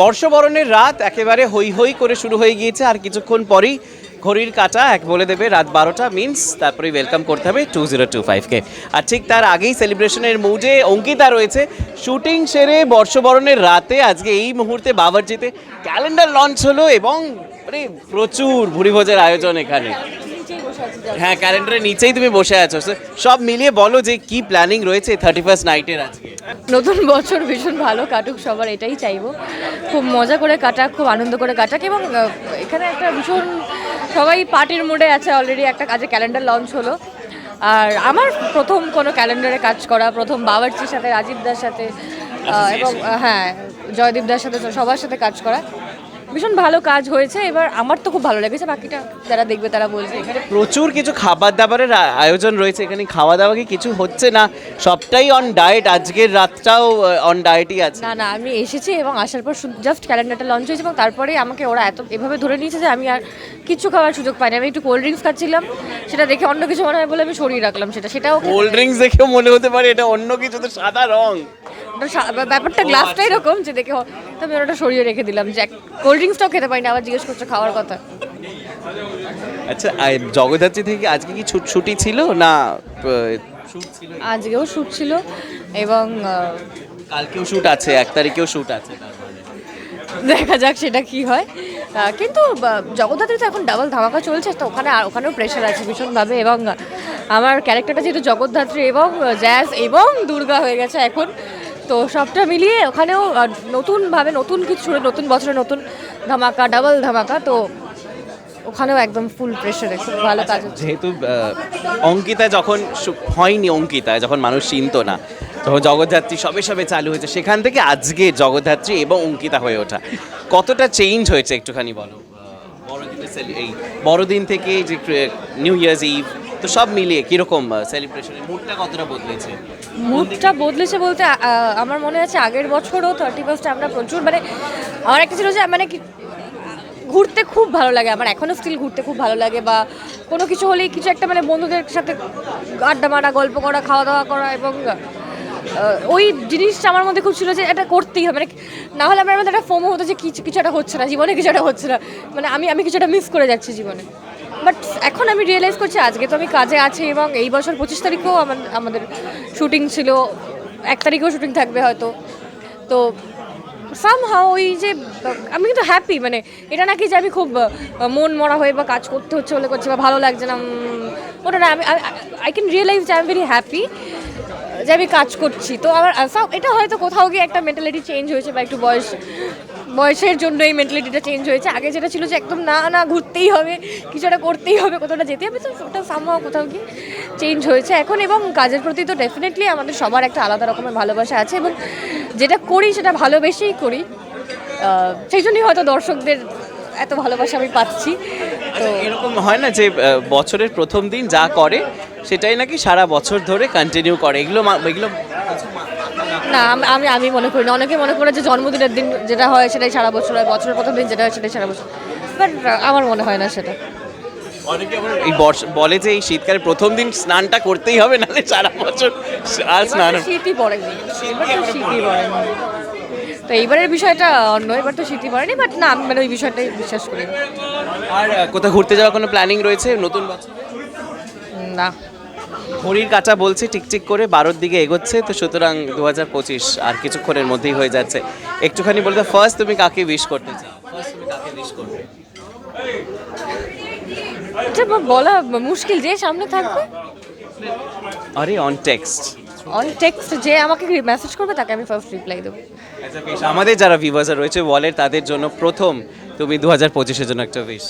বর্ষবরণের রাত একেবারে হই হই করে শুরু হয়ে গিয়েছে, আর কিছুক্ষণ পরেই ঘড়ির কাঁটা এক বলে দেবে, রাত বারোটা মিন্স তারপরে ওয়েলকাম করতে হবে টু জিরো টু ফাইভকে আর ঠিক তার আগেই সেলিব্রেশনের মুডে অঙ্কিতা রয়েছে। শুটিং সেরে বর্ষবরণের রাতে আজকে এই মুহূর্তে বাবারজিতে ক্যালেন্ডার লঞ্চ হলো এবং মানে প্রচুর ভুরিভোজের আয়োজন এখানে। হ্যাঁ ক্যালেন্ডারের নিচেই তুমি বসে আছো। সব মিলিয়ে বলো যে কি প্ল্যানিং রয়েছে থার্টি ফার্স্ট নাইটের আজকে। নতুন বছর ভীষণ ভালো কাটুক সবার এটাই চাইব। খুব মজা করে কাটাক খুব আনন্দ করে কাটাক এবং এখানে একটা ভীষণ সবাই পার্টির মুডে আছে অলরেডি একটা কাজে ক্যালেন্ডার লঞ্চ হলো। আর আমার প্রথম কোনো ক্যালেন্ডারে কাজ করা প্রথম বাবার্চির সাথে রাজীব দার সাথে এবং হ্যাঁ জয়দীপ দার সাথে সবার সাথে কাজ করা। ভীষণ ভালো কাজ হয়েছে এবার আমার তো খুব ভালো লেগেছে বাকিটা যারা দেখবে তারা বলবে। এখানে প্রচুর কিছু খাবার দাবারের আয়োজন রয়েছে এখানে খাওয়া দাওয়া কি কিছু হচ্ছে না? সবটাই অন ডায়েট আজকের রাতটাও অন ডায়েটই আছে। না না আমি এসেছি এবং আসার পর জাস্ট ক্যালেন্ডারটা লঞ্চ হয়েছে এবং তারপরে আমাকে ওরা এত এভাবে ধরে নিয়েছে যে আমি আর কিছু খাওয়ার সুযোগ পাইনি। আমি একটু কোল্ড ড্রিঙ্কস খাচ্ছিলাম সেটা দেখে অন্য কিছু মনে হয় বলে আমি সরিয়ে রাখলাম সেটা সেটাও কোল্ড ড্রিঙ্কস দেখেও মনে হতে পারে এটা অন্য কিছু তো সাদা রং। ব্যাপারটা গ্লাসটা এরকম যে দেখে হ- তো আমি ওটা সরিয়ে রেখে দিলাম। যে কোল্ড ড্রিঙ্কসটাও খেতে পারিনি আবার জিজ্ঞেস করছ খাওয়ার কথা। আচ্ছা জগদ্ধাত্রী থেকে আজকে কি ছুট ছুটি ছিল না শুট ছিল। আজকেও শ্যুট ছিল এবং কালকেও শুট আছে এক তারিখেও শুট আছে মানে। দেখা যাক সেটা কি হয়। কিন্তু জগদ্ধাত্রী তো এখন ডাবল ধামাকা চলছে তো ওখানে আর ওখানেও প্রেশার আছে ভীষণভাবে এবং আমার ক্যারেক্টারটা যেহেতু জগদ্ধাত্রী এবং জ্যাজ এবং দুর্গা হয়ে গেছে এখন। তো সবটা মিলিয়ে ওখানেও নতুনভাবে নতুন কিছু নতুন বছরে নতুন ধামাকা ডাবল ধামাকা, তো ওখানেও একদম ফুল প্রেশারে খুব ভালো কাজ যেহেতু অঙ্কিতা যখন হয়নি অঙ্কিতা যখন মানুষ চিনতো না, তখন জগদ্ধাত্রী সবে সবে চালু হয়েছে। সেখান থেকে আজকে জগদ্ধাত্রী এবং অঙ্কিতা হয়ে ওঠা। কতটা চেঞ্জ হয়েছে একটুখানি বলো? এই বড়দিন থেকে যে নিউ ইয়ার্স ইভ তো সব মিলিয়ে কীরকম সেলিব্রেশনের মুডটা কতটা বদলেছে? মুডটা বদলেছে বলতে আমার মনে আছে আগের বছরও থার্টি ফার্স্টে আমরা প্রচুর মানে আমার একটা ছিল যে মানে ঘুরতে খুব ভালো লাগে, আমার এখনও স্টিল ঘুরতে খুব ভালো লাগে বা কোনো কিছু হলেই কিছু একটা মানে বন্ধুদের সাথে আড্ডা মারা, গল্প করা, খাওয়া দাওয়া করা এবং ওই জিনিসটা আমার মধ্যে খুব ছিল যে, এটা করতেই হবে মানে না হলে আমার মধ্যে একটা ফোমো হতো যে, কিছু কিছু একটা হচ্ছে না, জীবনে কিছু একটা হচ্ছে না মানে আমি আমি কিছু একটা মিস করে যাচ্ছি জীবনে। বাট এখন আমি রিয়েলাইজ করছি, আজকে তো আমি কাজে আছি এবং এই বছর পঁচিশ তারিখেও আমাদের শুটিং ছিল। এক তারিখেও শুটিং থাকবে হয়তো। তো সাম সামহাও ওই যে, আমি কিন্তু হ্যাপি মানে এটা নাকি যে আমি খুব মন মরা হয়ে বা কাজ করতে হচ্ছে বলে করছি বা ভালো লাগছে না ওটা না, আমি আই ক্যান রিয়েলাইজ যে আই এম ভেরি হ্যাপি যে আমি কাজ করছি। তো আমার এটা হয়তো কোথাও গিয়ে একটা মেন্টালিটি চেঞ্জ হয়েছে বা একটু বয়স বয়সের জন্য এই মেন্টালিটিটা চেঞ্জ হয়েছে। আগে যেটা ছিল যে একদম না না ঘুরতেই হবে কিছু একটা করতেই হবে কোথাওটা যেতে হবে তো ওটা সামহাও কোথাও গিয়ে চেঞ্জ হয়েছে। এখন এবং কাজের প্রতি তো ডেফিনেটলি আমাদের সবার একটা আলাদা রকমের ভালোবাসা আছে এবং যেটা করি সেটা ভালোবেসেই করি। সেই জন্যই হয়তো দর্শকদের এত ভালোবাসা আমি পাচ্ছি। তো এরকম হয় না যে বছরের প্রথম দিন যা করে সেটাই নাকি সারা বছর ধরে কন্টিনিউ করে? এগুলো মা- এগুলো না আমি- আমি মনে করি না। অনেকে মনে করে যে জন্মদিনের দিন যেটা হয় সেটাই সারা বছর হয় বছরের প্রথম দিন যেটা হয় সেটাই সারা বছর। বাট আমার মনে হয় না সেটা। এই বলে যে এই শীতকালে প্রথম দিন স্নানটা করতেই হবে নাহলে সারা বছর আর স্নান তো শীতই পড়েনি। তো শীতই পড়েনি। তো এইবারের বিষয়টা অন্য এবার তো শীতই পড়েনি বাট না আমি মানে ওই বিষয়টাই বিশ্বাস করি। আর কোথাও ঘুরতে যাওয়ার কোনো প্ল্যানিং রয়েছে নতুন বছর? না। ঘড়ির কাঁচা বলছে টিকটিক করে বারোর দিকে এগোচ্ছে তো সুতরাং দু হাজার পঁচিশ আর কিছুক্ষণের মধ্যেই হয়ে যাচ্ছে। একটুখানি বলতে ফার্স্ট তুমি কাকে উইশ করতে চাও? ফার্স্ট তুমি কাকে উইশ করবে? এটা বলা মুশকিল যে সামনে থাকবে। আরে অন টেক্সট অন টেক্সট যে আমাকে মেসেজ করবে তাকে আমি ফার্স্ট রিপ্লাই দেবো। আচ্ছা আমাদের যারা ভিভার্স রয়েছে ওয়ালের তাদের জন্য প্রথম তুমি দু হাজার পঁচিশের জন্য একটা উইশ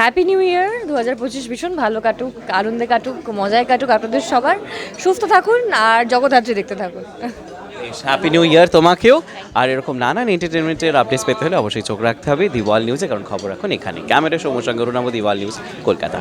হ্যাপি নিউ ইয়ার দু হাজার পঁচিশ ভীষণ ভালো কাটুক, আনন্দে কাটুক, মজায় কাটুক আপনাদের সবার। সুস্থ থাকুন আর জগদ্ধাত্রী দেখতে থাকুন। হ্যাপি নিউ ইয়ার তোমাকেও। আর এরকম নানান এন্টারটেনমেন্টের আপডেটস পেতে হলে অবশ্যই চোখ রাখতে হবে দিওয়াল নিউজে কারণ খবর এখন এখানে ক্যামেরা সময় সঙ্গে রুনাবো দিওয়াল নিউজ কলকাতা।